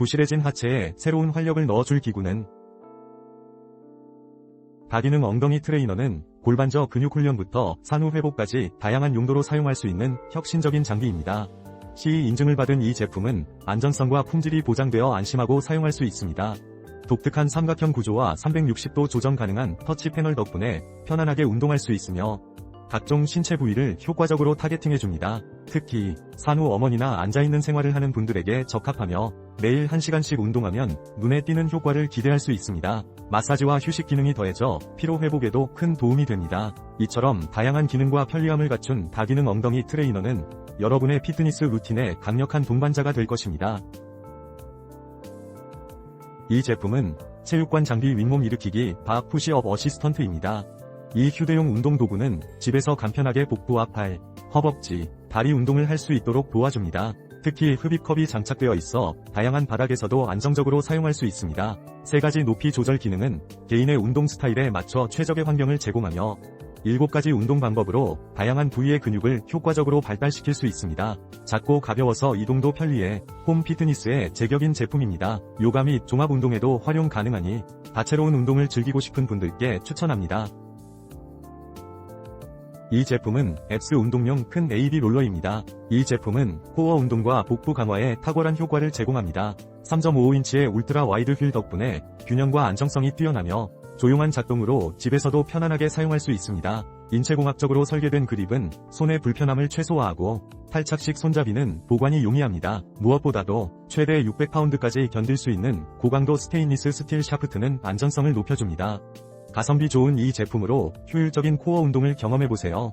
부실해진 하체에 새로운 활력을 넣어줄 기구는 다기능 엉덩이 트레이너는 골반저 근육 훈련부터 산후 회복까지 다양한 용도로 사용할 수 있는 혁신적인 장비입니다. CE 인증을 받은 이 제품은 안전성과 품질이 보장되어 안심하고 사용할 수 있습니다. 독특한 삼각형 구조와 360도 조정 가능한 터치 패널 덕분에 편안하게 운동할 수 있으며 각종 신체 부위를 효과적으로 타겟팅해줍니다. 특히 산후 어머니나 앉아있는 생활을 하는 분들에게 적합하며 매일 1시간씩 운동하면 눈에 띄는 효과를 기대할 수 있습니다. 마사지와 휴식 기능이 더해져 피로 회복에도 큰 도움이 됩니다. 이처럼 다양한 기능과 편리함을 갖춘 다기능 엉덩이 트레이너는 여러분의 피트니스 루틴에 강력한 동반자가 될 것입니다. 이 제품은 체육관 장비 윗몸 일으키기 바 푸시업 어시스턴트입니다. 이 휴대용 운동 도구는 집에서 간편하게 복부와 팔, 허벅지, 다리 운동을 할 수 있도록 도와줍니다. 특히 흡입컵이 장착되어 있어 다양한 바닥에서도 안정적으로 사용할 수 있습니다. 세 가지 높이 조절 기능은 개인의 운동 스타일에 맞춰 최적의 환경을 제공하며 7가지 운동 방법으로 다양한 부위의 근육을 효과적으로 발달시킬 수 있습니다. 작고 가벼워서 이동도 편리해 홈 피트니스에 제격인 제품입니다. 요가 및 종합 운동에도 활용 가능하니 다채로운 운동을 즐기고 싶은 분들께 추천합니다. 이 제품은 앱스 운동용 큰 AD 롤러입니다. 이 제품은 코어 운동과 복부 강화에 탁월한 효과를 제공합니다. 3.55인치의 울트라 와이드 휠 덕분에 균형과 안정성이 뛰어나며 조용한 작동으로 집에서도 편안하게 사용할 수 있습니다. 인체공학적으로 설계된 그립은 손의 불편함을 최소화하고 탈착식 손잡이는 보관이 용이합니다. 무엇보다도 최대 600파운드까지 견딜 수 있는 고강도 스테인리스 스틸 샤프트는 안전성을 높여줍니다. 가성비 좋은 이 제품으로 효율적인 코어 운동을 경험해보세요.